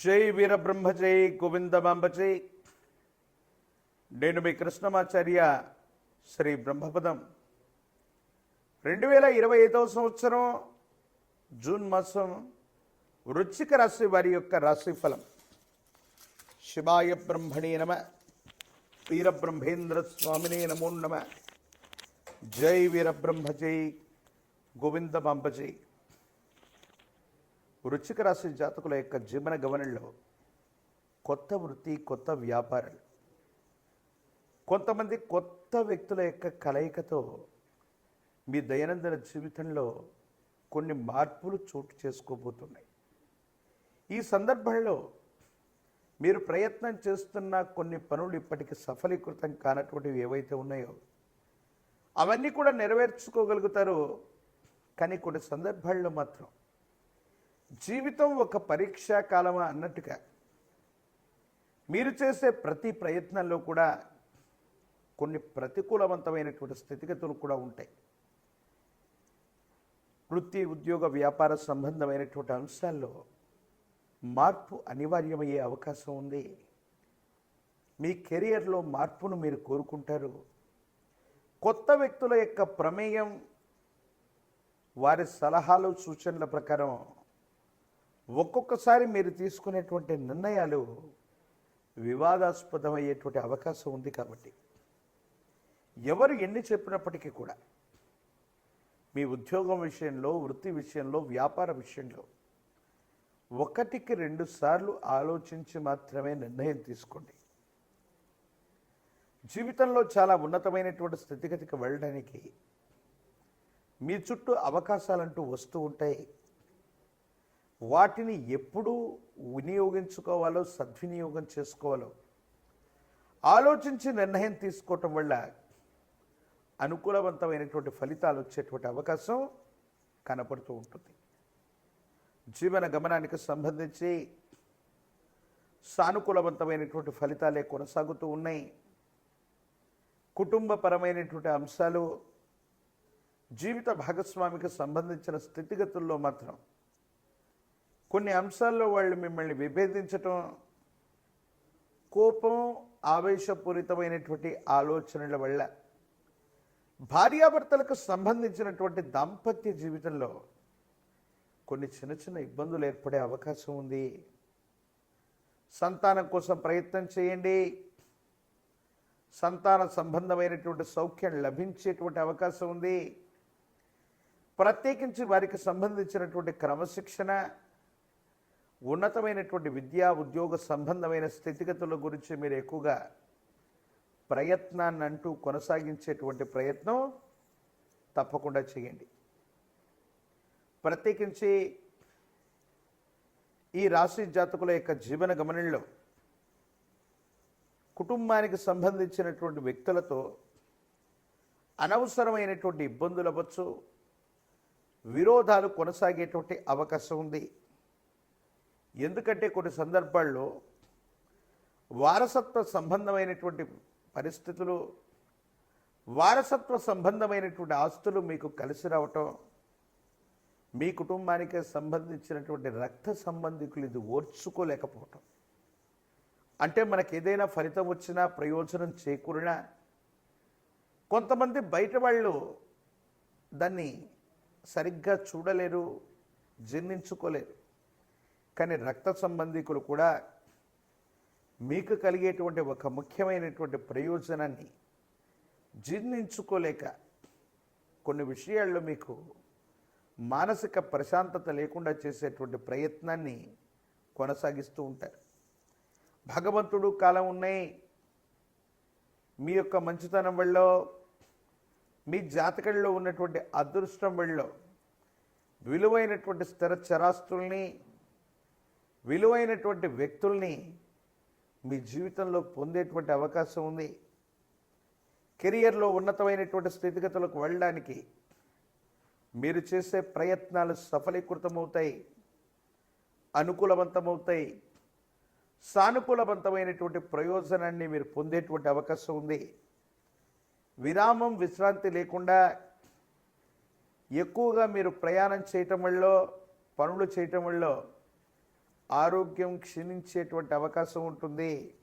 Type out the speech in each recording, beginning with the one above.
జై వీరబ్రహ్మ జై గోవిందమాంబ జై నేను మీ కృష్ణమాచార్య శ్రీ బ్రహ్మపదం. రెండు వేల ఇరవై ఐదవ సంవత్సరం జూన్ మాసం వృచ్చిక రాశి వారి యొక్క రాశి ఫలం శివాయ బ్రహ్మణే నమ వీరబ్రహ్మేంద్ర స్వామినే నమో నమ. జై వీరబ్రహ్మ జై గోవిందమాంబ జై వృచ్చిక రాశి జాతకుల యొక్క జీవన గమనంలో కొత్త వృత్తి కొత్త వ్యాపారాలు. కొంతమంది కొత్త వ్యక్తుల యొక్క కలయికతో మీ దైనందిన జీవితంలో కొన్ని మార్పులు చోటు చేసుకోబోతున్నాయి. ఈ సందర్భంలో మీరు ప్రయత్నం చేస్తున్న కొన్ని పనులు ఇప్పటికి సఫలీకృతం కానటువంటివి ఏవైతే ఉన్నాయో అవన్నీ కూడా నెరవేర్చుకోగలుగుతారు కానీ కొన్ని సందర్భాల్లో మాత్రం జీవితం ఒక పరీక్షా కాలమా అన్నట్టుగా మీరు చేసే ప్రతి ప్రయత్నంలో కూడా కొన్ని ప్రతికూలవంతమైనటువంటి స్థితిగతులు కూడా ఉంటాయి. వృత్తి ఉద్యోగ వ్యాపార సంబంధమైనటువంటి అంశాల్లో మార్పు అనివార్యమయ్యే అవకాశం ఉంది. మీ కెరియర్లో మార్పును మీరు కోరుకుంటారు. కొత్త వ్యక్తుల యొక్క ప్రమేయం వారి సలహాలు సూచనల ప్రకారం ఒక్కొక్కసారి మీరు తీసుకునేటువంటి నిర్ణయాలు వివాదాస్పదమయ్యేటువంటి అవకాశం ఉంది కాబట్టి. ఎవరు ఎన్ని చెప్పినప్పటికీ కూడా మీ ఉద్యోగం విషయంలో వృత్తి విషయంలో వ్యాపార విషయంలో ఒకటికి రెండు సార్లు ఆలోచించి మాత్రమే నిర్ణయం తీసుకోండి. జీవితంలో చాలా ఉన్నతమైనటువంటి స్థితిగతికి వెళ్ళడానికి మీ చుట్టూ అవకాశాలంటూ వస్తూ ఉంటాయి. వాటిని ఎప్పుడు వినియోగించుకోవాలో సద్వినియోగం చేసుకోవాలో ఆలోచించి నిర్ణయం తీసుకోవటం వల్ల అనుకూలవంతమైనటువంటి ఫలితాలు వచ్చేటువంటి అవకాశం కనపడుతూ ఉంటుంది. జీవన గమనానికి సంబంధించి సానుకూలవంతమైనటువంటి ఫలితాలే కొనసాగుతూ ఉన్నాయి. కుటుంబపరమైనటువంటి అంశాలు జీవిత భాగస్వామికి సంబంధించిన స్థితిగతుల్లో మాత్రం కొన్ని అంశాల్లో వాళ్ళు మిమ్మల్ని విభేదించటం కోపం ఆవేశపూరితమైనటువంటి ఆలోచనల వల్ల భార్యాభర్తలకు సంబంధించినటువంటి దాంపత్య జీవితంలో కొన్ని చిన్న చిన్న ఇబ్బందులు ఏర్పడే అవకాశం ఉంది. సంతానం కోసం ప్రయత్నం చేయండి. సంతాన సంబంధమైనటువంటి సౌఖ్యం లభించేటువంటి అవకాశం ఉంది. ప్రత్యేకించి వారికి సంబంధించినటువంటి క్రమశిక్షణ ఉన్నతమైనటువంటి విద్యా ఉద్యోగ సంబంధమైన స్థితిగతుల గురించి మీరు ఎక్కువగా ప్రయత్నాన్ని అంటూ కొనసాగించేటువంటి ప్రయత్నం తప్పకుండా చేయండి. ప్రత్యేకించి ఈ రాశి జాతకుల యొక్క జీవన గమనంలో కుటుంబానికి సంబంధించినటువంటి వ్యక్తులతో అనవసరమైనటువంటి ఇబ్బందులు అవ్వచ్చు విరోధాలు కొనసాగేటువంటి అవకాశం ఉంది. ఎందుకంటే కొన్ని సందర్భాల్లో వారసత్వ సంబంధమైనటువంటి పరిస్థితులు వారసత్వ సంబంధమైనటువంటి ఆస్తులు మీకు కలిసి రావటం మీ కుటుంబానికి సంబంధించినటువంటి రక్త సంబంధికులు ఇది ఓర్చుకోలేకపోవటం. అంటే మనకి ఏదైనా ఫలితం వచ్చినా ప్రయోజనం చేకూరినా కొంతమంది బయట వాళ్ళు దాన్ని సరిగ్గా చూడలేరు జీర్ణించుకోలేరు. కానీ రక్త సంబంధికులు కూడా మీకు కలిగేటువంటి ఒక ముఖ్యమైనటువంటి ప్రయోజనాన్ని జీర్ణించుకోలేక కొన్ని విషయాల్లో మీకు మానసిక ప్రశాంతత లేకుండా చేసేటువంటి ప్రయత్నాన్ని కొనసాగిస్తూ ఉంటారు. భగవంతుడు కాలం ఉన్నాయి మీ యొక్క మంచితనం వల్ల మీ జాతకంలో ఉన్నటువంటి అదృష్టం వల్ల విలువైనటువంటి స్థిర చరాస్తుల్ని విలువైనటువంటి వ్యక్తుల్ని మీ జీవితంలో పొందేటువంటి అవకాశం ఉంది. కెరియర్లో ఉన్నతమైనటువంటి స్థితిగతులకు వెళ్ళడానికి మీరు చేసే ప్రయత్నాలు సఫలీకృతమవుతాయి అనుకూలవంతమవుతాయి. సానుకూలవంతమైనటువంటి ప్రయోజనాన్ని మీరు పొందేటువంటి అవకాశం ఉంది. విరామం విశ్రాంతి లేకుండా ఎక్కువగా మీరు ప్రయాణం చేయటం వల్ల పనులు చేయటం వల్ల ఆరోగ్యం క్షీణించేటువంటి అవకాశం ఉంటుంది.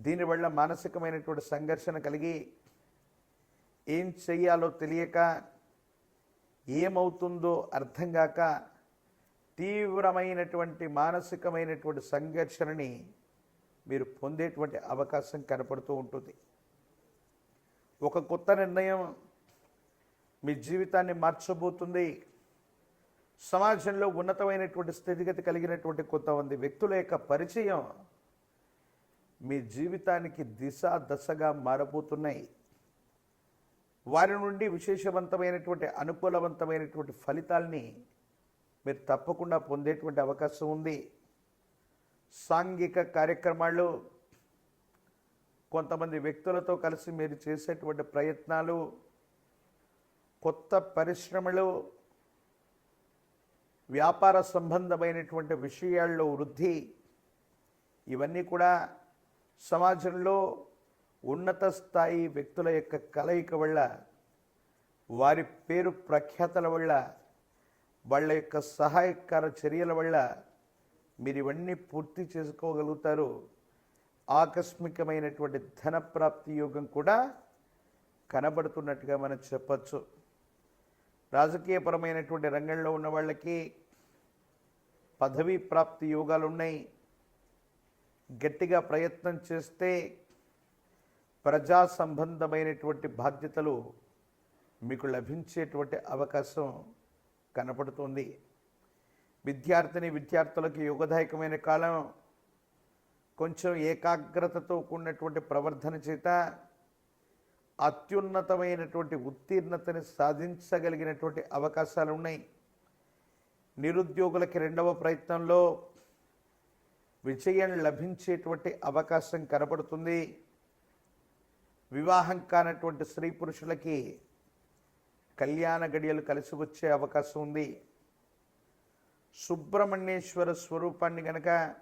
దీనివల్ల మానసికమైనటువంటి సంఘర్షణ కలిగి ఏం చెయ్యాలో తెలియక ఏమవుతుందో అర్థం కాక తీవ్రమైనటువంటి మానసికమైనటువంటి సంఘర్షణని మీరు పొందేటువంటి అవకాశం కనపడుతూ ఉంటుంది. ఒక కొత్త నిర్ణయం మీ జీవితాన్ని మార్చబోతుంది. సమాజంలో ఉన్నతమైనటువంటి స్థితిగతి కలిగినటువంటి కొంతమంది వ్యక్తుల యొక్క పరిచయం మీ జీవితానికి దిశ దశగా మారబోతున్నాయి. వారి నుండి విశేషవంతమైనటువంటి అనుకూలవంతమైనటువంటి ఫలితాల్ని మీరు తప్పకుండా పొందేటువంటి అవకాశం ఉంది. సాంఘిక కార్యక్రమాలు కొంతమంది వ్యక్తులతో కలిసి మీరు చేసేటువంటి ప్రయత్నాలు కొత్త పరిశ్రమలు వ్యాపార సంబంధమైనటువంటి విషయాల్లో వృద్ధి ఇవన్నీ కూడా సమాజంలో ఉన్నత స్థాయి వ్యక్తుల యొక్క కలయిక వల్ల వారి పేరు ప్రఖ్యాతల వల్ల వాళ్ళ యొక్క సహాయకార చర్యల వల్ల మీరు ఇవన్నీ పూర్తి చేసుకోగలుగుతారు. ఆకస్మికమైనటువంటి ధన ప్రాప్తి యోగం కూడా కనబడుతున్నట్టుగా మనం చెప్పచ్చు. రాజకీయపరమైనటువంటి రంగంలో ఉన్న వాళ్ళకి పదవీ ప్రాప్తి యోగాలు ఉన్నాయి గట్టిగా ప్రయత్నం చేస్తే ప్రజా సంబంధమైనటువంటి బాధ్యతలు మీకు లభించేటువంటి అవకాశం కనపడుతుంది. విద్యార్థిని విద్యార్థులకు యోగదాయకమైన కాలం కొంచెం ఏకాగ్రతతో కూడినటువంటి ప్రవర్ధన చేత అత్యున్నతమైనటువంటి ఉత్తీర్ణతని సాధించగలిగినటువంటి అవకాశాలు ఉన్నాయి నిరుద్యోగులకి రెండవ ప్రయత్నంలో విజయం లభించేటువంటి అవకాశం కనపడుతుంది వివాహం కానటువంటి స్త్రీ పురుషులకి కళ్యాణ గడియలు కలిసి వచ్చే అవకాశం ఉంది. సుబ్రహ్మణ్యేశ్వర స్వరూపాన్ని గనక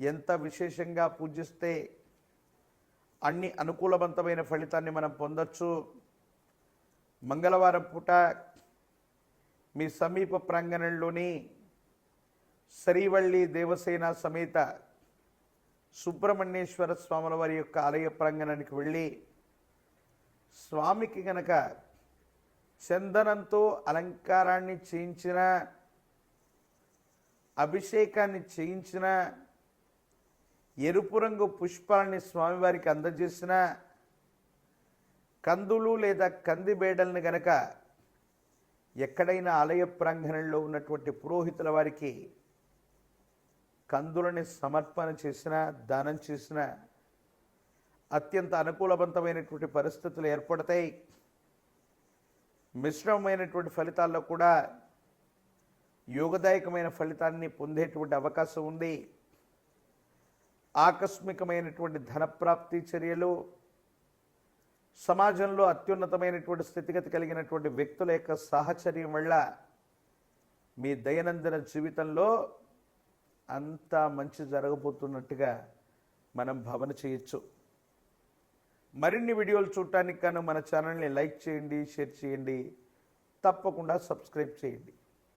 ఎంత విశేషంగా పూజిస్తే అన్ని అనుకూలవంతమైన ఫలితాన్ని మనం పొందొచ్చు. మంగళవారం పూట మీ సమీప ప్రాంగణంలోని శ్రీవల్లి దేవసేన సమేత సుబ్రహ్మణ్యేశ్వర స్వాముల వారి యొక్క ఆలయ ప్రాంగణానికి వెళ్ళి స్వామికి గనక చందనంతో అలంకారాన్ని చేయించిన అభిషేకాన్ని చేయించిన ఎరుపు రంగు పుష్పాలని స్వామివారికి అందజేసిన కందులు లేదా కంది బేడల్ని గనక ఎక్కడైనా ఆలయ ప్రాంగణంలో ఉన్నటువంటి పురోహితుల వారికి కందులని సమర్పణ చేసిన దానం చేసిన అత్యంత అనుకూలవంతమైనటువంటి పరిస్థితులు ఏర్పడతాయి. మిశ్రమమైనటువంటి ఫలితాల్లో కూడా యోగదాయకమైన ఫలితాన్ని పొందేటువంటి అవకాశం ఉంది. ఆకస్మికమైనటువంటి ధనప్రాప్తి చర్యలు సమాజంలో అత్యున్నతమైనటువంటి స్థితిగతి కలిగినటువంటి వ్యక్తుల యొక్క సాహచర్యం వల్ల మీ దైనందిన జీవితంలో అంతా మంచి జరగబోతున్నట్టుగా మనం భావన చేయొచ్చు. మరిన్ని వీడియోలు చూడటానికి కాను మన ఛానల్ని లైక్ చేయండి షేర్ చేయండి తప్పకుండా సబ్స్క్రైబ్ చేయండి.